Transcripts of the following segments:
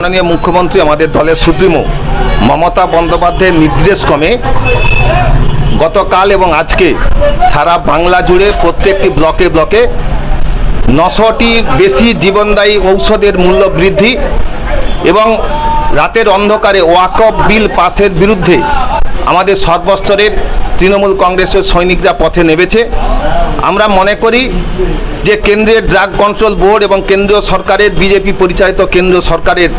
মাননীয় মুখ্যমন্ত্রী, আমাদের দলের সুপ্রিমো মমতা বন্দ্যোপাধ্যায়ের নির্দেশ কমে গতকাল এবং আজকে সারা বাংলা জুড়ে প্রত্যেকটি ব্লকে ব্লকে নশোটি বেশি জীবনদায়ী ঔষধের মূল্য বৃদ্ধি এবং রাতের অন্ধকারে ওয়াকফ বিল পাসের বিরুদ্ধে আমাদের সর্বস্তরের তৃণমূল কংগ্রেসের সৈনিকরা পথে নেমেছে। আমরা মনে করি যে কেন্দ্রের ড্রাগ কন্ট্রোল বোর্ড এবং কেন্দ্রীয় সরকারের, বিজেপি পরিচালিত কেন্দ্রীয় সরকারের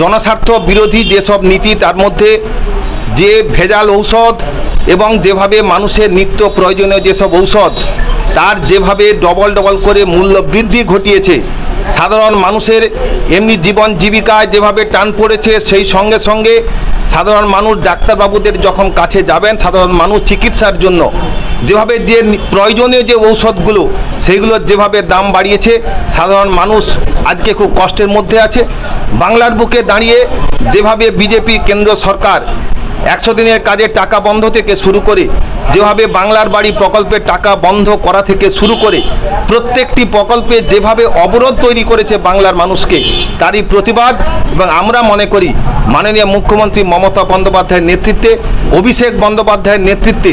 জনস্বার্থ বিরোধী যেসব নীতি, তার মধ্যে যে ভেজাল ঔষধ এবং যেভাবে মানুষের নিত্য প্রয়োজনীয় যেসব ঔষধ, তার যেভাবে ডবল ডবল করে মূল্য বৃদ্ধি ঘটিয়েছে, সাধারণ মানুষের এমনি জীবন জীবিকায় যেভাবে টান পড়েছে, সেই সঙ্গে সঙ্গে সাধারণ মানুষ ডাক্তারবাবুদের যখন কাছে যাবেন, সাধারণ মানুষ চিকিৎসার জন্য, যেভাবে যে প্রয়োজনীয় যে ঔষধগুলো সেইগুলোর যেভাবে দাম বাড়িয়েছে, সাধারণ মানুষ আজকে খুব কষ্টের মধ্যে আছে। বাংলার বুকে দাঁড়িয়ে যেভাবে বিজেপি, কেন্দ্র সরকার একশো দিনের কাজের টাকা বন্ধ থেকে শুরু করে, যেভাবে বাংলার বাড়ি প্রকল্পের টাকা বন্ধ করা থেকে শুরু করে, প্রত্যেকটি প্রকল্পে যেভাবে অবরোধ তৈরি করেছে বাংলার মানুষকে, তারই প্রতিবাদ এবং আমরা মনে করি, মাননীয় মুখ্যমন্ত্রী মমতা বন্দ্যোপাধ্যায়ের নেতৃত্বে অভিষেক বন্দ্যোপাধ্যায়ের নেতৃত্বে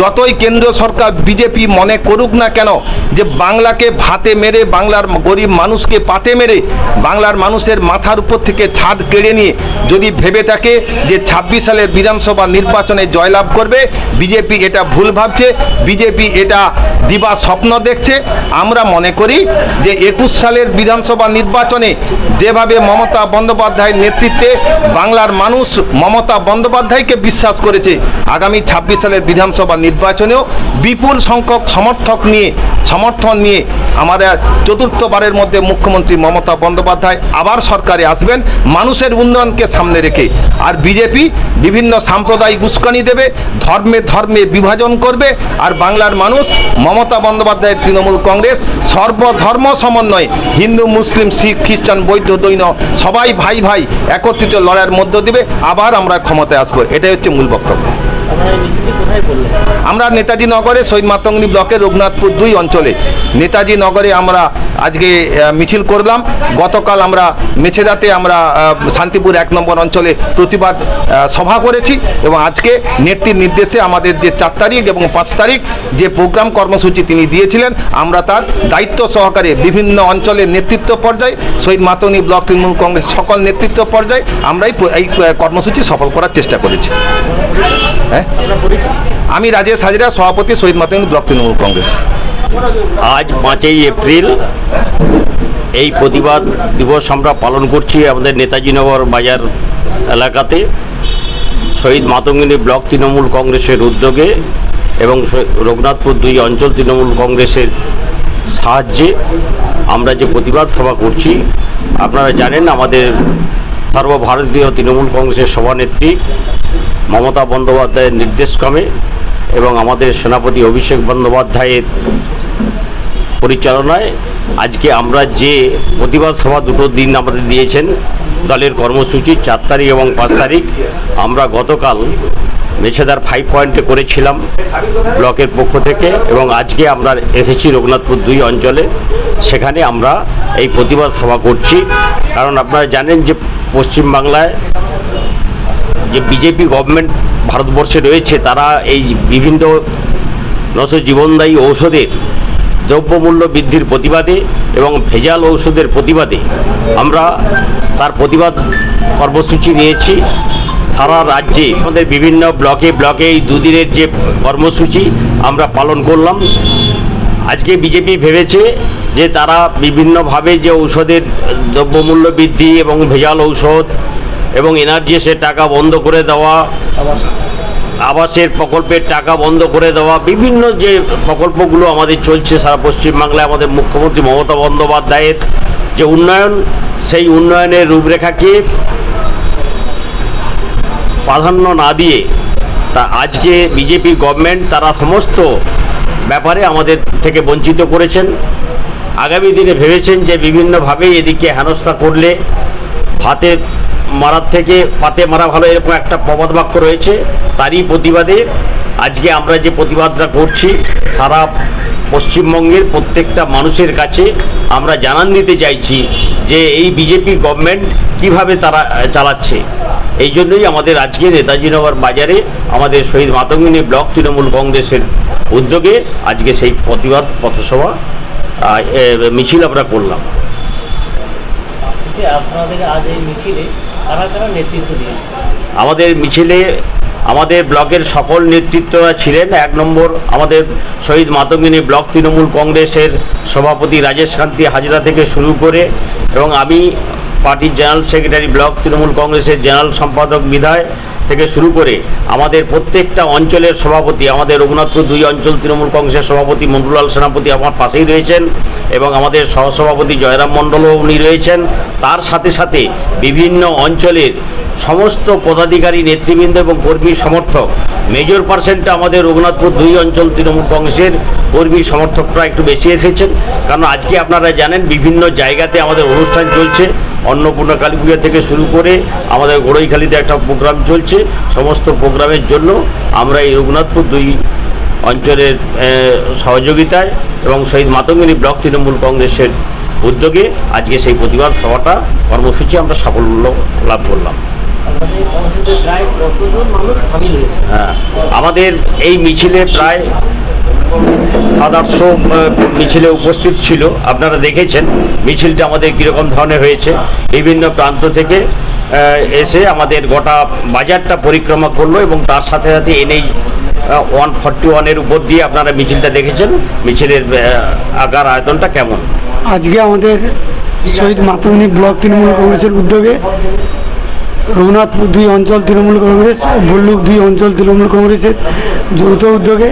যতই কেন্দ্র সরকার বিজেপি মনে করুক না কেন, যে বাংলাকে ভাতে মেরে, বাংলার গরিব মানুষকে পাতে মেরে, বাংলার মানুষের মাথার উপর থেকে ছাদ কেড়ে নিয়ে যদি ভেবে থাকে যে ছাব্বিশ সালের বিধানসভা নির্বাচনে জয়লাভ করবে, বিজেপি এটা ভুল ভাবছে, বিজেপি এটা দিবা স্বপ্ন দেখছে। আমরা মনে করি যে একুশ সালের বিধানসভা নির্বাচনে যেভাবে মমতা বন্দ্যোপাধ্যায়ের নেতৃত্বে বাংলার মানুষ মমতা বন্দ্যোপাধ্যায়কে বিশ্বাস করেছে আগামী ছাব্বিশ সালের বিধানসভা নির্বাচনেও বিপুল সংখ্যক সমর্থক নিয়ে সমর্থন নিয়ে আমাদের চতুর্থবারের মধ্যে মুখ্যমন্ত্রী মমতা বন্দ্যোপাধ্যায় আবার সরকারে আসবেন, মানুষের উন্নয়নকে সামনে রেখে। আর বিজেপি বিভিন্ন সাম্প্রদায়িক উস্কানি দেবে, ধর্মে ধর্মে বিভাজন করবে, আর বাংলার মানুষ, মমতা বন্দ্যোপাধ্যায়ের তৃণমূল কংগ্রেস, সর্বধর্ম সমন্বয়ে, হিন্দু, মুসলিম, শিখ, খ্রিস্টান, বৌদ্ধ দৈন সবাই ভাই ভাই একত্রিত লড়াইয়ের মধ্য দিবে, আবার আমরা ক্ষমতায় আসব। এটাই হচ্ছে মূল বক্তব্য। আমরা নেতাজি নগরে শহীদ মাতঙ্গিনী ব্লকের রঘুনাথপুর দুই অঞ্চলে। নেতাজি নগরে আমরা আজকে মিছিল করলাম। গতকাল আমরা মেছেদাতে আমরা শান্তিপুর এক নম্বর অঞ্চলে প্রতিবাদ সভা করেছি এবং আজকে নেত্রীর নির্দেশে আমাদের যে চার তারিখ এবং পাঁচ তারিখ যে প্রোগ্রাম কর্মসূচি তিনি দিয়েছিলেন, আমরা তার দায়িত্ব সহকারে বিভিন্ন অঞ্চলের নেতৃত্ব পর্যায়ে, শহীদ মাতনি ব্লক তৃণমূল কংগ্রেস সকল নেতৃত্ব পর্যায়ে আমরা এই কর্মসূচি সফল করার চেষ্টা করেছি। হ্যাঁ? আমি রাজেশ হাজরা, সভাপতি শহীদ মাতনি ব্লক তৃণমূল কংগ্রেস। আজ পাঁচই এপ্রিল এই প্রতিবাদ দিবস আমরা পালন করছি আমাদের নেতাজিনগর বাজার এলাকাতে। শহীদ মাতঙ্গিনী ব্লক তৃণমূল কংগ্রেসের উদ্যোগে এবং রঘুনাথপুর দুই অঞ্চল তৃণমূল কংগ্রেসের সাহায্যে আমরা যে প্রতিবাদ সভা করছি, আপনারা জানেন আমাদের সর্বভারতীয় তৃণমূল কংগ্রেসের সভানেত্রী মমতা বন্দ্যোপাধ্যায়ের নির্দেশক্রমে এবং আমাদের সেনাপতি অভিষেক বন্দ্যোপাধ্যায়ের পরিচালনায় আজকে আমরা যে প্রতিবাদ সভা দুটো দিন আমাদের দিয়েছেন, দলের কর্মসূচি চার তারিখ এবং পাঁচ তারিখ, আমরা গতকাল মেছেদার ফাইভ পয়েন্টে করেছিলাম ব্লকের পক্ষ থেকে এবং আজকে আমরা এসেছি রঘুনাথপুর দুই অঞ্চলে। সেখানে আমরা এই প্রতিবাদ সভা করছি। কারণ আপনারা জানেন যে পশ্চিমবাংলায় যে বিজেপি গভর্নমেন্ট ভারতবর্ষে রয়েছে, তারা এই বিভিন্ন নশ জীবনদায়ী ঔষধের দ্রব্যমূল্য বৃদ্ধির প্রতিবাদে এবং ভেজাল ঔষধের প্রতিবাদে আমরা তার প্রতিবাদ কর্মসূচি নিয়েছি। সারা রাজ্যে আমাদের বিভিন্ন ব্লকে ব্লকে এই দুদিনের যে কর্মসূচি আমরা পালন করলাম। আজকে বিজেপি ভেবেছে যে তারা বিভিন্নভাবে যে ঔষধের দ্রব্যমূল্য বৃদ্ধি এবং ভেজাল ঔষধ এবং এনার্জি সে টাকা বন্ধ করে দেওয়া আবাসের প্রকল্পের টাকা বন্ধ করে দেওয়া, বিভিন্ন যে প্রকল্পগুলো আমাদের চলছে সারা পশ্চিমবাংলায়, আমাদের মুখ্যমন্ত্রী মমতা বন্দ্যোপাধ্যায়ের যে উন্নয়ন, সেই উন্নয়নের রূপরেখাকে প্রাধান্য না দিয়ে তা আজকে বিজেপি গভর্নমেন্ট তারা সমস্ত ব্যাপারে আমাদের থেকে বঞ্চিত করেছেন। আগামী দিনে ভেবেছেন যে বিভিন্নভাবে এদিকে হেনস্থা করলে ভাতে মারার থেকে পাতে মারা ভালো এরকম একটা প্রবাদ বাক্য রয়েছে। তারই প্রতিবাদে আজকে আমরা যে প্রতিবাদটা করছি, সারা পশ্চিমবঙ্গের প্রত্যেকটা মানুষের কাছে আমরা জানান দিতে চাইছি যে এই বিজেপি গভর্নমেন্ট কীভাবে তারা চালাচ্ছে। এই জন্যই আমাদের আজকে নেতাজি নগর বাজারে আমাদের শহীদ মাতঙ্গিনী ব্লক তৃণমূল কংগ্রেসের উদ্যোগে আজকে সেই প্রতিবাদ পথসভা মিছিল আমরা করলাম। আপনাদের আজ এই মিছিলে আমাদের মিছিলে, আমাদের ব্লকের সকল নেতৃত্বরা ছিলেন। এক নম্বর আমাদের শহীদ মাতঙ্গিনী ব্লক তৃণমূল কংগ্রেসের সভাপতি রাজেশ কান্তি হাজরা থেকে শুরু করে এবং আমি পার্টির জেনারেল সেক্রেটারি ব্লক তৃণমূল কংগ্রেসের জেনারেল সম্পাদক বিধায় থেকে শুরু করে আমাদের প্রত্যেকটা অঞ্চলের সভাপতি, আমাদের রঘুনাথপুর দুই অঞ্চল, তৃণমূল কংগ্রেসের সভাপতি মন্ডুলাল সেনাপতি আমার পাশেই রয়েছেন এবং আমাদের সহসভাপতি জয়রাম মণ্ডলও উনি রয়েছেন। তার সাথে সাথে বিভিন্ন অঞ্চলের সমস্ত পদাধিকারী, নেতৃবৃন্দ এবং কর্মী সমর্থক মেজর পার্সেন্টটা আমাদের রঘুনাথপুর দুই অঞ্চল, তৃণমূল কংগ্রেসের কর্মী সমর্থকরা একটু বেশি এসেছেন। কারণ আজকে আপনারা জানেন, বিভিন্ন জায়গাতে আমাদের অনুষ্ঠান চলছে। অন্নপূর্ণা কালী পূজা থেকে শুরু করে আমাদের গোড়ইখালিতে একটা প্রোগ্রাম চলছে। সমস্ত প্রোগ্রামের জন্য আমরা এই রঘুনাথপুর দুই অঞ্চলের সহযোগিতায় এবং শহীদ মাতঙ্গিনী ব্লক তৃণমূল কংগ্রেসের উদ্যোগে আজকে সেই প্রতিবাদ সভাটা কর্মসূচি আমরা সাফল্য লাভ করলাম। হ্যাঁ আমাদের এই মিছিলে প্রায় আহ, মিছিলে উপস্থিত ছিল। আপনারা দেখেছেন মিছিলটা আমাদের কীরকম ধরনের হয়েছে। বিভিন্ন প্রান্ত থেকে এসে আমাদের গোটা বাজারটা পরিক্রমা করল এবং তার সাথে সাথে এনএই ওয়ান ফর্টি ওয়ানের উপর দিয়ে আপনারা মিছিলটা দেখেছেন। মিছিলের আকার আয়তনটা কেমন? আজকে আমাদের শহীদ মাতঙ্গিনী ব্লক তৃণমূল কংগ্রেসের উদ্যোগে রঘুনাথপুর দুই অঞ্চল তৃণমূল কংগ্রেস ভল্লুক দুই অঞ্চল তৃণমূল কংগ্রেসের যৌথ উদ্যোগে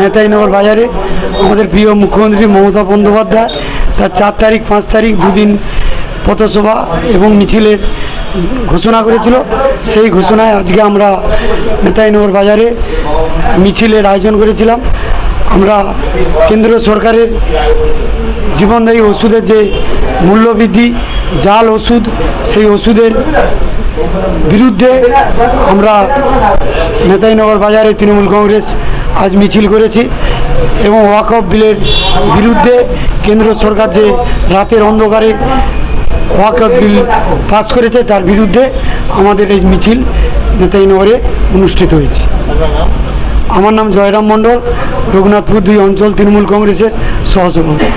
নেতাইনগর বাজারে আমাদের প্রিয় মুখ্যমন্ত্রী মমতা বন্দ্যোপাধ্যায় তার চার তারিখ, পাঁচ তারিখ দুদিন পথসভা এবং মিছিলের ঘোষণা করেছিল। সেই ঘোষণায় আজকে আমরা নেতাইনগর বাজারে মিছিলের আয়োজন করেছিলাম। আমরা কেন্দ্র সরকারের জীবনদায়ী ওষুধের যে মূল্যবৃদ্ধি, জাল ওষুধ, সেই ওষুধের বিরুদ্ধে আমরা নেতাইনগর বাজারে তৃণমূল কংগ্রেস আজ মিছিল করেছি এবং ওয়াকফ বিলের বিরুদ্ধে কেন্দ্র সরকার যে রাতের অন্ধকারে ওয়াকফ বিল পাস করেছে, তার বিরুদ্ধে আমাদের এই মিছিল নেতাইনগরে অনুষ্ঠিত হয়েছে। আমার নাম জয়রাম মণ্ডল, রঘুনাথপুর দুই অঞ্চল তৃণমূল কংগ্রেসের সহসভাপতি।